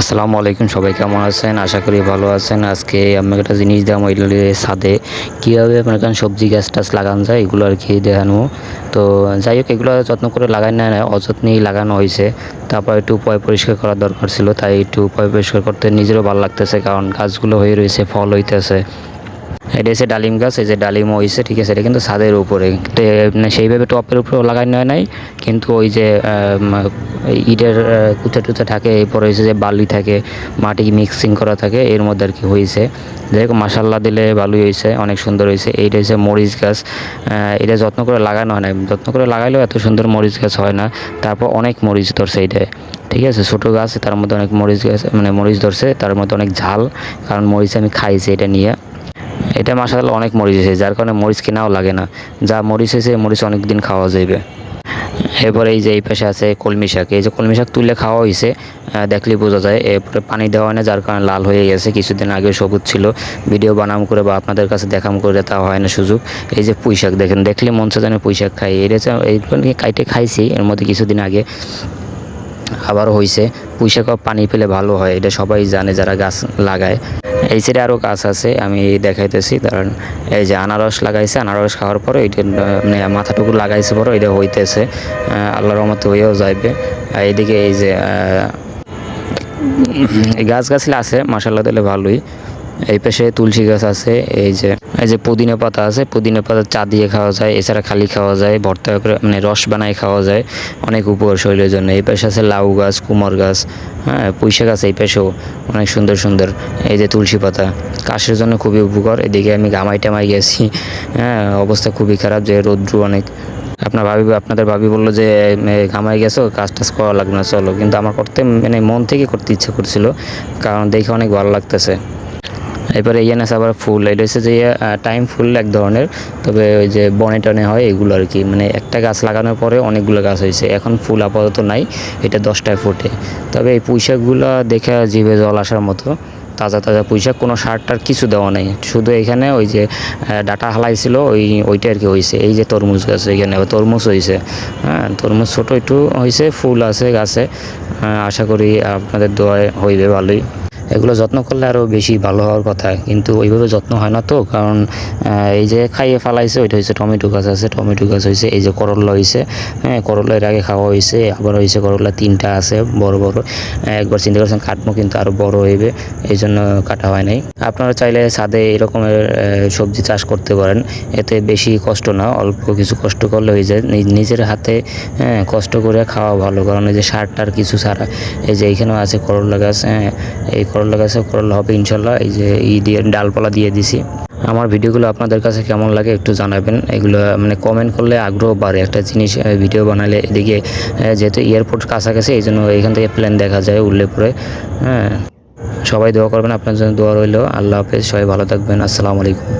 আসসালামু আলাইকুম, সবাই কেমন আছেন? আশা করি ভালো আছেন। আজকে আপনাকে একটা জিনিস দেওয়া হইল সাথে। কীভাবে আপনার কারণ সবজি, গ্যাস, টাস লাগানো যায়, এগুলো আর কি দেখানো। তো যাই হোক, এগুলো যত্ন করে লাগাই না না, অযত্নেই লাগানো হয়েছে। তারপর একটু পয় পরিষ্কার করার দরকার ছিল, তাই একটু পয় পরিষ্কার করতে নিজেরও ভালো লাগতেছে, কারণ গাছগুলো হয়ে রয়েছে, ফল হইতেছে। এটা হচ্ছে ডালিম গাছ, এই যে ডালিম হয়েছে ঠিক আছে, এটা কিন্তু ছাদের উপরে। মানে সেইভাবে টপের উপরে লাগানো হয় নাই, কিন্তু ওই যে ইটের কুচা টুচা থাকে, এরপর হয়েছে যে বালি থাকে, মাটি মিক্সিং করা থাকে, এর মধ্যে আর কি হয়েছে যাই হোক মাসাল্লাহ দিলে ভালোই হয়েছে অনেক সুন্দর হয়েছে এইটা হচ্ছে মরিচ গাছ এটা যত্ন করে লাগানো হয় না যত্ন করে লাগাইলেও এত সুন্দর মরিচ গাছ হয় না, তারপর অনেক মরিচ ধরছে এইটায়। ঠিক আছে, ছোটো গাছ, তার মধ্যে অনেক মরিচ গাছ মানে মরিচ ধরছে, তার মধ্যে অনেক ঝাল, কারণ মরিচ আমি খাইছি এটা নিয়ে। এটা মাসাল্লাহ অনেক মরিচ হয়েছে যার কারণে মরিচ কেনাও লাগে না। যা মরিচ হয়েছে মরিচ অনেক দিন খাওয়া যাবে এরপরে এই যে এই পাশে আছে কলমি শাক। এই যে কলমি শাক তুলে খাওয়া হয়েছে আহ, দেখলেই বোঝা যায় এরপরে পানি দেওয়া হয় না যার কারণে লাল হয়ে গেছে। কিছুদিন আগে সবুজ ছিল। ভিডিও বানাম করে বা আপনাদের কাছে দেখাম করে তা হয় না সুযোগ। এই যে পুঁই শাক দেখেন দেখলে মন যেন পুঁই শাক খাই। এটা নিয়ে কাইটে খাইছি এর মধ্যে কিছুদিন আগে আবারও হয়েছে কপ পানি পেলে ভালো হয়, এটা সবাই জানে যারা গাছ লাগায়। এই সাইডে আরও গাছ আছে, আমি দেখাইতেছি কারণ এই যে আনারস লাগাইছে, আনারস খাওয়ার পরে এটা মানে মাথাটুকু লাগাইছে পরে এটা হইতেছে। আল্লাহর মতো হয়েও যাইবে। আর এইদিকে এই যে গাছ গাছলে আছে মাসাল্লাহ দিলে ভালোই। এই পাশে তুলসী গাছ আছে, এই যে এই যে পুদিনা পাতা আছে, পুদিনা পাতা চা দিয়ে খাওয়া যায়, এছাড়া খালি খাওয়া যায়, ভর্তা করে মানে রস বানায় খাওয়া যায়, অনেক উপকার শরীরের জন্য। এই পাশে আছে লাউ গাছ কুমড় গাছ হ্যাঁ পুঁইশা গাছ এই পাশেও, অনেক সুন্দর সুন্দর, এই যে তুলসী পাতা। কাশের জন্য খুবই উপকার, এদিকে আমি গামাই টামাই গেছি হ্যাঁ অবস্থা খুবই খারাপ, যে রৌদ্র অনেক। আপনার ভাবি, আপনাদের ভাবি বলল যে ঘামাই গেছো, কাজ টাজ করা লাগবে না, চলো। কিন্তু আমার করতে মানে মন থেকে করতে ইচ্ছে করছিল, কারণ দেখে অনেক ভালো লাগতেছে। এরপরে ইয়ান আছে আবার ফুল এটা হচ্ছে যে টাইম ফুল এক ধরনের। তবে ওই যে বনে টনে হয় এগুলো আর কি। মানে একটা গাছ লাগানোর পরে অনেকগুলো গাছ হয়েছে। এখন ফুল আপাতত নাই, এটা দশটায় ফোটে। তবে এই পুঁইশাকগুলো দেখে জিভে জল আসার মতো, তাজা তাজা পুঁইশাক, কোনো সার টার কিছু দেওয়া নেই। শুধু এখানে ওই যে ডাটা হালাইছিল ওই, ওইটা আর কি হয়েছে। এই যে তরমুজ গাছ এখানে তরমুজ হয়েছে। হ্যাঁ তরমুজ ছোটো একটু হয়েছে, ফুল আছে গাছে। আশা করি আপনাদের দোয়ায় হইবে ভালোই। এগুলো যত্ন করলে আরও বেশি ভালো হওয়ার কথা। কিন্তু ওইভাবে যত্ন হয় না তো, কারণ এই যে খাইয়ে ফালাইছে, ওইটা হচ্ছে টমেটো গাছ আছে, টমেটো গাছ হয়েছে এই যে করলা হয়েছে হ্যাঁ করলা এর আগে খাওয়া হয়েছে আবার হয়েছে করলা তিনটা আছে, বড় বড়। একবার চিন্তা করছেন কাটবো, কিন্তু আরও বড় হইবে এই জন্য কাটা হয় নাই। আপনারা চাইলে ছাদে এরকমের সবজি চাষ করতে পারেন, এতে বেশি কষ্ট না, অল্প কিছু কষ্ট করলে হয়ে যায়। নিজের হাতে হ্যাঁ কষ্ট করে খাওয়া ভালো, কারণ এই যে সার টার কিছু ছাড়া এই যে এইখানেও আছে করলা গাছ হ্যাঁ এই করলা গাছে করলা হবে ইনশাল্লাহ। এই যে ই দিয়ে, ডালপালা দিয়ে দিছি। আমার ভিডিওগুলো আপনাদের কাছে কেমন লাগে একটু জানাবেন। এগুলো মানে কমেন্ট করলে আগ্রহ বাড়ে। একটা জিনিস ভিডিও বানালে এদিকে যেহেতু এয়ারপোর্ট কাছাকাছি, এই জন্য এখান থেকে প্লেন দেখা যায় উঠলে পরে হ্যাঁ সবাই দোয়া করবেন, আপনার জন্য দোয়া রইল। আল্লাহ হাফেজ, সবাই ভালো থাকবেন। আসসালামু আলাইকুম।